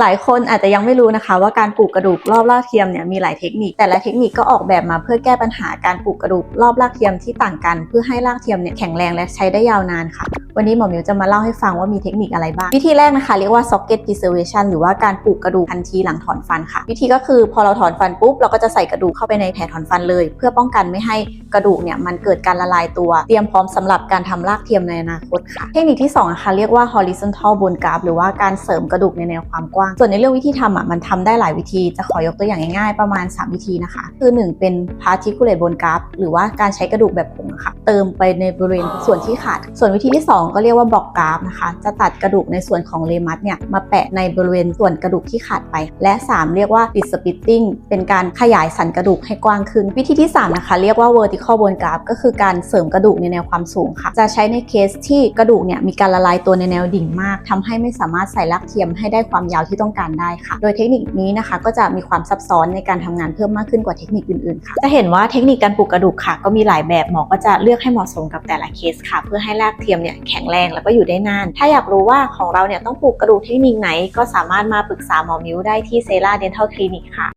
หลายคนอาจจะยังไม่รู้นะคะว่าการปลูกกระดูกรอบรากเทียมเนี่ยมีหลายเทคนิค แต่ละเทคนิคก็ออกแบบมาเพื่อแก้ปัญหาการปลูกกระดูกรอบรากเทียมที่ต่างกัน เพื่อให้รากเทียมเนี่ยแข็งแรงและใช้ได้ยาวนานค่ะ วันนี้หมอมิวจะมาเล่าให้ฟังว่ามีเทคนิคอะไรบ้าง วิธีแรกนะคะเรียกว่า socket preservation หรือว่าการปลูกกระดูกทันทีหลังถอนฟันค่ะ วิธีก็คือพอเราถอนฟันปุ๊บเราก็จะใส่กระดูกเข้าไปในแผลถอนฟันเลย เพื่อป้องกันไม่ให้กระดูกเนี่ยมันเกิดการละลายตัว เตรียมพร้อมสำหรับการทำรากเทียมในอนาคตค่ะ เทคนิคที่2นะคะเรียกว่า horizontal bone graft หรือว่าการเสริมกระดูกในแนวความกว้าง ส่วนในเรื่องวิธีทำอะมันทำได้หลายวิธีจะขอยกตัวอย่างง่ายๆประมาณ 3 วิธีนะคะ คือ 1 เป็น particulate bone graft หรือว่าการใช้กระดูกแบบผงค่ะเติมไปในบริเวณส่วนที่ขาด ส่วนวิธีที่ 2ก็เรียกว่า block graft นะคะ จะตัดกระดูกในส่วนของเลมัสเนี่ยมาแปะในบริเวณส่วนกระดูกที่ขาดไป และ 3 เรียกว่า disc splitting เป็นการขยายสันกระดูกให้กว้างขึ้น วิธีที่ 3 นะคะ เรียกว่า vertical bone graft ก็คือการเสริมกระดูกในแนวความสูงค่ะ จะใช้ในเคสที่กระดูกเนี่ยมีการละลายตัวในแนวดิ่งมากทำให้ไม่สามารถใส่รากเทียมให้ได้ความยาวที่ต้องการได้ค่ะ โดยเทคนิคนี้นะคะก็จะมีความซับซ้อนในการทำงานเพิ่มมากขึ้นกว่าเทคนิคอื่นๆค่ะ จะเห็นว่าเทคนิคการปลูกกระดูกค่ะ ก็มีหลายแบบหมอก็จะเลือกให้เหมาะสมกับแต่ละเคสค่ะ เพื่อให้รากเทียมเนี่ยแข็งแรงแล้วก็อยู่ได้นาน ถ้าอยากรู้ว่าของเราเนี่ยต้องปลูกกระดูกเทคนิคไหน ก็สามารถมาปรึกษาหมอมิวได้ที่เซราเดนทัลคลินิกค่ะ